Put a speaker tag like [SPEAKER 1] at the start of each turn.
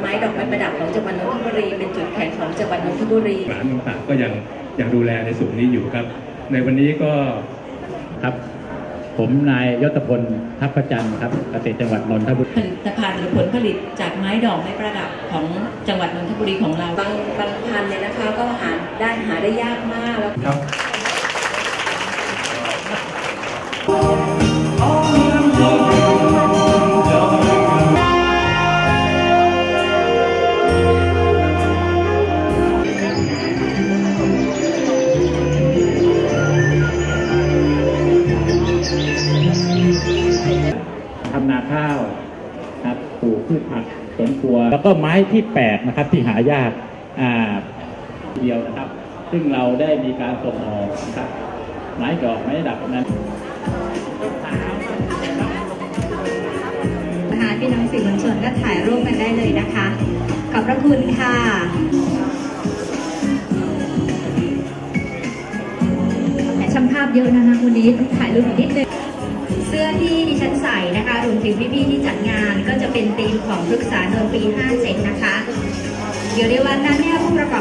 [SPEAKER 1] ไม้ดอกไม้ประดับของจังหวัดนนทบุรีเป็นจุดแข็งของจังหวัดนนทบุรี
[SPEAKER 2] หลานต่างๆก็ยังยังดูแลในส่วนนี้อยู่ครับ ในวันนี้ก็
[SPEAKER 3] ครับ ผมนายยศพลทัพประจันทร์ครับเกษตรจังหวัดนนทบุรี
[SPEAKER 1] ผลิตภัณฑ์หรือผลผลิตจากไม้ดอกไม้ประดับของจังหวัดนนทบุรีของเราบางบางพันธุ์เนี่ยนะคะ ก็หาได้หาได้ยากมากแล้ว
[SPEAKER 2] ครับ
[SPEAKER 3] ทำนาข้าวครับปลูกพืชผักสวนครัว แล้วก็ไม้ที่แปลกนะครับที่หายากอ่าเดียวนะครับ ซึ่งเราได้มีการส่งออกนะครับไม้ดอกไม้ดับนั้น
[SPEAKER 4] นะคะพี่น้องสื่อมวลชนก็ถ่ายรูปกันได้เลยนะคะ ขอบพระคุณค่ะแต่ช่างภาพเยอะนะคะวันนี้ต้องถ่ายรูปอีกนิดนึงเสื้อที่ดิฉันใส่นะคะ งพี่ๆที่จัดงานก็จะเป็นธีมของพฤกษานนท์ปี 57 นะคะ เดี๋ยวในวันนั้นเนี่ยผู้ประกอบ